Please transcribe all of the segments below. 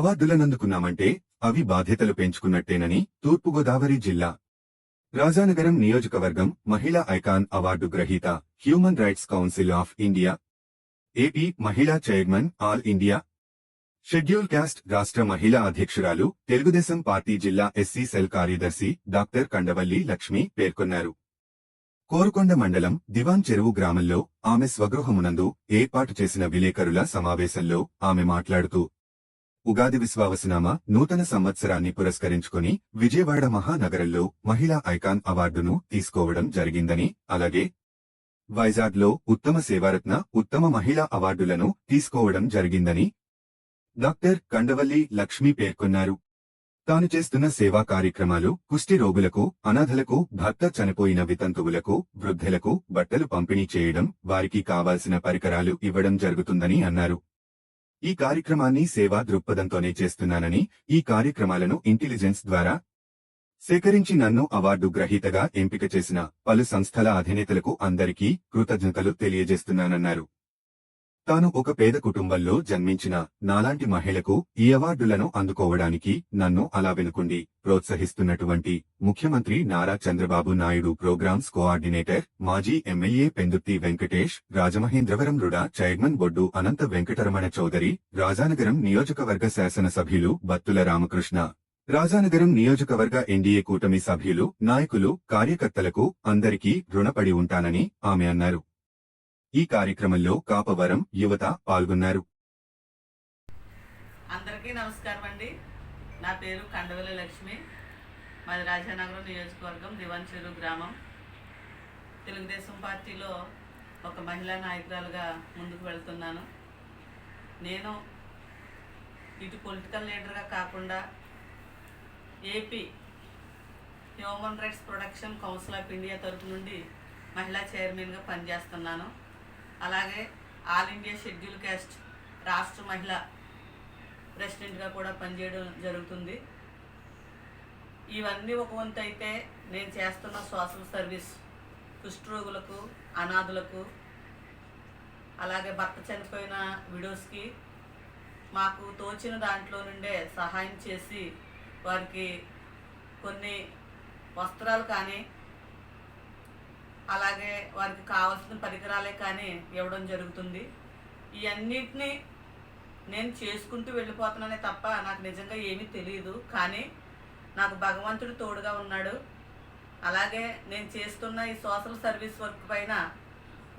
అవార్డులనందుకున్నామంటే అవి బాధ్యతలు పెంచుకున్నట్టేనని తూర్పుగోదావరి జిల్లా రాజానగరం నియోజకవర్గం మహిళా ఐకాన్ అవార్డు గ్రహీత human rights council of India AP మహిళా chairman all India schedule caste రాష్ట్ర మహిళా అధ్యక్షురాలు తెలుగుదేశం పార్టీ జిల్లా ఎస్సీ సెల్ కార్యదర్శి డాక్టర్ కండవల్లి లక్ష్మి పేర్కొన్నారు. కోరుకొండ మండలం దివాన్ చెరువు గ్రామంలో ఆమె స్వగృహమునందు ఏర్పాటు చేసిన విలేకరుల సమావేశంలో ఆమె మాట్లాడుతూ ఉగాది విశ్వావసనామ నూతన సంవత్సరాన్ని పురస్కరించుకుని విజయవాడ మహానగరంలో మహిళా ఐకాన్ అవార్డును తీసుకోవడం జరిగిందని అలాగే వైజాగ్లో ఉత్తమ సేవారత్న ఉత్తమ మహిళా అవార్డులను తీసుకోవడం జరిగిందని డాక్టర్ కండవల్లి లక్ష్మి పేర్కొన్నారు. తాను చేస్తున్న సేవా కార్యక్రమాలు కుష్టి రోగులకు అనాథలకు భర్త చనిపోయిన వితంతువులకు వృద్ధులకు బట్టలు పంపిణీ చేయడం వారికి కావాల్సిన పరికరాలు ఇవ్వడం జరుగుతుందని అన్నారు. ఈ కార్యక్రమాన్ని సేవా దృక్పథంతోనే చేస్తున్నానని ఈ కార్యక్రమాలను ఇంటెలిజెన్స్ ద్వారా సేకరించి నన్ను అవార్డు గ్రహీతగా ఎంపిక చేసిన పలు సంస్థల అధినేతలకు అందరికీ కృతజ్ఞతలు తెలియజేస్తున్నానన్నారు. తాను ఒక పేద కుటుంబంలో జన్మించిన నాలాంటి మహిళకు ఈ అవార్డులను అందుకోవడానికి నన్ను అలా వెనుకుండి ప్రోత్సహిస్తున్నటువంటి ముఖ్యమంత్రి నారా చంద్రబాబు నాయుడు ప్రోగ్రామ్స్ కోఆర్డినేటర్ మాజీ MLA Pendurthi Venkatesh Rajamahendravaram RUDA chairman Boddu Anantha Venkataramana Chowdary Rajanagaram నియోజకవర్గ శాసనసభ్యులు బత్తుల రామకృష్ణ. రాజానగరం నియోజకవర్గ ఎన్డీఏ కూటమి సభ్యులు నాయకులు కార్యకర్తలకు అందరికీ రుణపడి ఉంటానని ఆమె అన్నారు. ఈ కార్యక్రమంలో కాపవరం యువత పాల్గొన్నారు. అందరికీ నమస్కారం అండి. నా పేరు కండవల లక్ష్మి. మాది రాజానగరం నియోజకవర్గం దివాన్చెరు గ్రామం. తెలుగుదేశం పార్టీలో ఒక మహిళా నాయకురాలుగా ముందుకు వెళ్తున్నాను. నేను ఇటు పొలిటికల్ లీడర్గా కాకుండా AP human rights production council of India తరపు నుండి మహిళా చైర్మన్గా పనిచేస్తున్నాను. అలాగే ఆల్ ఇండియా షెడ్యూల్ క్యాస్ట్ రాష్ట్ర మహిళ ప్రెసిడెంట్గా కూడా పనిచేయడం జరుగుతుంది. ఇవన్నీ ఒక వంతు అయితే నేను చేస్తున్న సోషల్ సర్వీస్ కుష్ఠరోగులకు అనాథులకు అలాగే భర్త చనిపోయిన విడోస్కి మాకు తోచిన దాంట్లో నుండే సహాయం చేసి వారికి కొన్ని వస్త్రాలు కానీ అలాగే వారికి కావాల్సిన పరికరాలే కానీ ఇవ్వడం జరుగుతుంది. ఈ నేను చేసుకుంటూ వెళ్ళిపోతున్నానే తప్ప నాకు నిజంగా ఏమీ తెలియదు కానీ నాకు భగవంతుడు తోడుగా ఉన్నాడు. అలాగే నేను చేస్తున్న ఈ సోషల్ సర్వీస్ వర్క్ పైన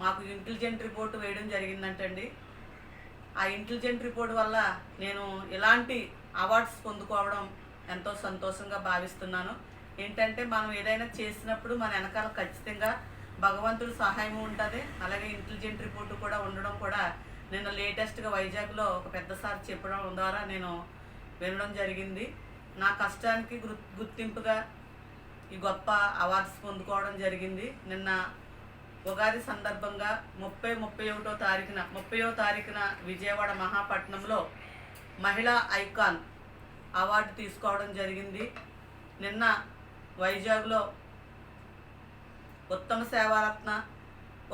మాకు ఇంటెలిజెంట్ రిపోర్ట్ వేయడం జరిగిందంటండి. ఆ ఇంటెలిజెంట్ రిపోర్ట్ వల్ల నేను ఇలాంటి అవార్డ్స్ పొందుకోవడం ఎంతో సంతోషంగా భావిస్తున్నాను. ఏంటంటే మనం ఏదైనా చేసినప్పుడు మన వెనకాల ఖచ్చితంగా భగవంతుడు సహాయం ఉంటుంది. అలాగే ఇంటెలిజెంట్ రిపోర్ట్ కూడా ఉండడం కూడా నిన్న లేటెస్ట్గా వైజాగ్లో ఒక పెద్ద సార్ చెప్పడం ద్వారా నేను వినడం జరిగింది. నా కష్టానికి గుర్- గుర్తింపుగా ఈ గొప్ప అవార్డ్స్ పొందుకోవడం జరిగింది. నిన్న ఉగాది సందర్భంగా ముప్పై ముప్పై ఒకటో తారీఖున ముప్పయో తారీఖున విజయవాడ మహాపట్నంలో మహిళా ఐకాన్ అవార్డు తీసుకోవడం జరిగింది. నిన్న వైజాగ్లో ఉత్తమ సేవారత్న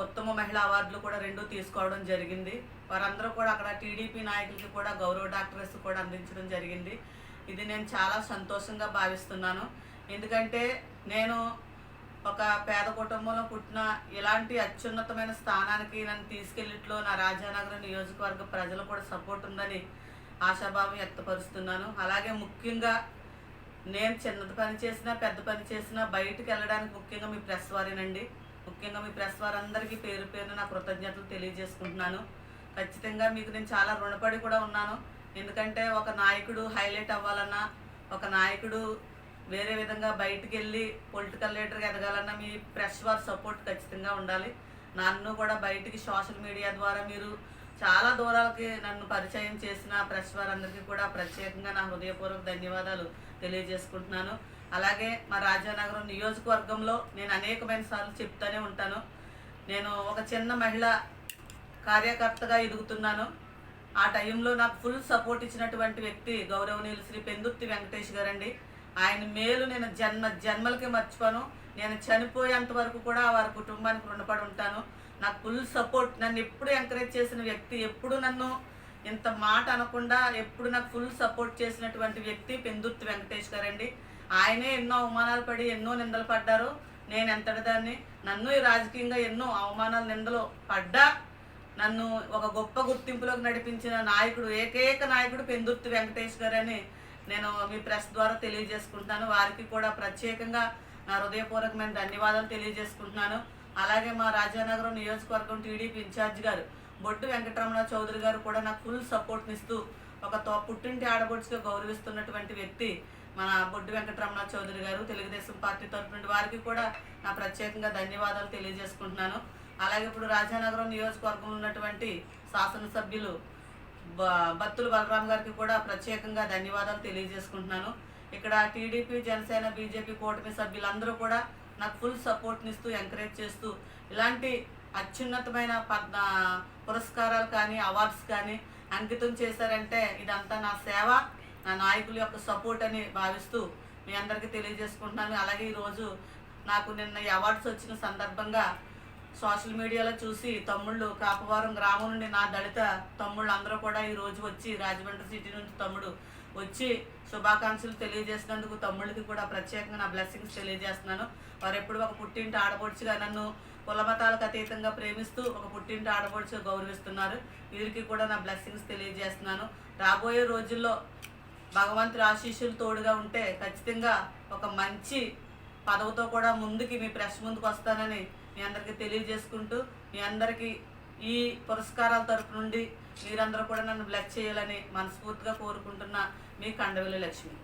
ఉత్తమ మహిళా అవార్డులు కూడా రెండు తీసుకోవడం జరిగింది. వారందరూ కూడా అక్కడ టీడీపీ నాయకులకి కూడా గౌరవ డాక్టర్స్ కూడా అందించడం జరిగింది. ఇది నేను చాలా సంతోషంగా భావిస్తున్నాను. ఎందుకంటే నేను ఒక పేద కుటుంబంలో పుట్టిన ఇలాంటి అత్యున్నతమైన స్థానానికి నన్ను తీసుకెళ్ళిట్లో నా రాజానగరం నియోజకవర్గ ప్రజలు కూడా సపోర్ట్ ఉందని ఆశాభావం వ్యక్తపరుస్తున్నాను. అలాగే ముఖ్యంగా నేను చిన్నది పని చేసినా పెద్ద పని చేసినా బయటకు వెళ్ళడానికి ముఖ్యంగా మీ ప్రెస్ వారేనండి. ముఖ్యంగా మీ ప్రెస్ వారందరికీ పేరు పేరున నా కృతజ్ఞతలు తెలియజేసుకుంటున్నాను. ఖచ్చితంగా మీకు నేను చాలా రుణపడి కూడా ఉన్నాను. ఎందుకంటే ఒక నాయకుడు హైలైట్ అవ్వాలన్నా ఒక నాయకుడు వేరే విధంగా బయటికి వెళ్ళి పొలిటికల్ లీడర్గా ఎదగాలన్నా మీ ప్రెస్ వారి సపోర్ట్ ఖచ్చితంగా ఉండాలి. నన్ను కూడా బయటికి సోషల్ మీడియా ద్వారా మీరు చాలా దూరాలకి నన్ను పరిచయం చేసిన ప్రెస్ వారందరికీ కూడా ప్రత్యేకంగా నా హృదయపూర్వక ధన్యవాదాలు తెలియజేసుకుంటున్నాను. అలాగే మా రాజానగరం నియోజకవర్గంలో నేను అనేకమైన సార్లు చెప్తూనే ఉంటాను. నేను ఒక చిన్న మహిళ కార్యకర్తగా ఎదుగుతున్నాను. ఆ టైంలో నాకు ఫుల్ సపోర్ట్ ఇచ్చినటువంటి వ్యక్తి గౌరవనీయులు శ్రీ పెందుర్తి వెంకటేష్ గారండి. ఆయన మేలు నేను జన్మ జన్మలకి మర్చిపోను. నేను చనిపోయేంత వరకు కూడా వారి కుటుంబానికి రుణపడి ఉంటాను. నాకు ఫుల్ సపోర్ట్. నన్ను ఎప్పుడు ఎంకరేజ్ చేసిన వ్యక్తి ఎప్పుడు నన్ను ఇంత మాట అనకుండా ఎప్పుడు నాకు ఫుల్ సపోర్ట్ చేసినటువంటి వ్యక్తి పెందుర్తి వెంకటేష్ గారండి. ఆయనే ఎన్నో అవమానాలు పడి ఎన్నో నిందలు పడ్డారు. నేను ఎంతటి దాన్ని నన్ను ఈ రాజకీయంగా ఎన్నో అవమానాలు నిందలు పడ్డా నన్ను ఒక గొప్ప గుర్తింపులోకి నడిపించిన నాయకుడు ఏకైక నాయకుడు పెందుర్తి వెంకటేష్ గారని నేను మీ ప్రెస్ ద్వారా తెలియజేసుకుంటాను వారికి కూడా ప్రత్యేకంగా నా హృదయపూర్వకమైన ధన్యవాదాలు తెలియజేసుకుంటున్నాను. అలాగే మా రాజానగరం నియోజకవర్గం టీడీపీ ఇన్ఛార్జ్ గారు బొట్టు వెంకటరమణ చౌదరి గారు కూడా నాకు ఫుల్ సపోర్ట్నిస్తూ ఒక తో పుట్టింటి ఆడబొడుచుగా గౌరవిస్తున్నటువంటి వ్యక్తి మన బొడ్డు వెంకటరమణ చౌదరి గారు. తెలుగుదేశం పార్టీ తరఫు నుండి వారికి కూడా నా ప్రత్యేకంగా ధన్యవాదాలు తెలియజేసుకుంటున్నాను. అలాగే ఇప్పుడు రాజానగరం నియోజకవర్గంలో ఉన్నటువంటి శాసనసభ్యులు బ- బత్తుల బలరాం గారికి కూడా ప్రత్యేకంగా ధన్యవాదాలు తెలియజేసుకుంటున్నాను. ఇక్కడ టీడీపీ జనసేన బీజేపీ కూటమి సభ్యులందరూ కూడా నాకు ఫుల్ సపోర్ట్నిస్తూ ఎంకరేజ్ చేస్తూ ఇలాంటి అత్యున్నతమైన పద్మ పురస్కారాలు కానీ అవార్డ్స్ కానీ అంకితం చేశారంటే ఇదంతా నా సేవ నా నాయకుల యొక్క సపోర్ట్ అని భావిస్తూ మీ అందరికీ తెలియజేసుకుంటున్నాను. అలాగే ఈరోజు నాకు నిన్న ఈ అవార్డ్స్ వచ్చిన సందర్భంగా సోషల్ మీడియాలో చూసి తమ్ముళ్ళు కాపవరం గ్రామం నుండి నా దళిత తమ్ముళ్ళు అందరూ కూడా ఈ రోజు వచ్చి రాజమండ్రి సిటీ నుంచి తమ్ముడు వచ్చి శుభాకాంక్షలు తెలియజేసినందుకు తమ్ముళ్ళకి కూడా ప్రత్యేకంగా నా బ్లెస్సింగ్స్ తెలియజేస్తున్నాను. వారు ఎప్పుడు ఒక పుట్టింటి ఆడపడుచుగా నన్ను కుల మతాలకు అతీతంగా ప్రేమిస్తూ ఒక పుట్టింటి ఆడపడుచుగా గౌరవిస్తున్నారు. వీరికి కూడా నా బ్లెస్సింగ్స్ తెలియజేస్తున్నాను. రాబోయే రోజుల్లో భగవంతుడి ఆశీస్సులు తోడుగా ఉంటే ఖచ్చితంగా ఒక మంచి పదవితో కూడా ముందుకి మీ ప్రెస్ ముందుకు వస్తానని మీ అందరికీ తెలియజేసుకుంటూ మీ అందరికీ ఈ పురస్కారాల తరపు నుండి మీరందరూ కూడా నన్ను బ్లెస్ చేయాలని మనస్ఫూర్తిగా కోరుకుంటున్న మీ కండవెల్లి లక్ష్మి.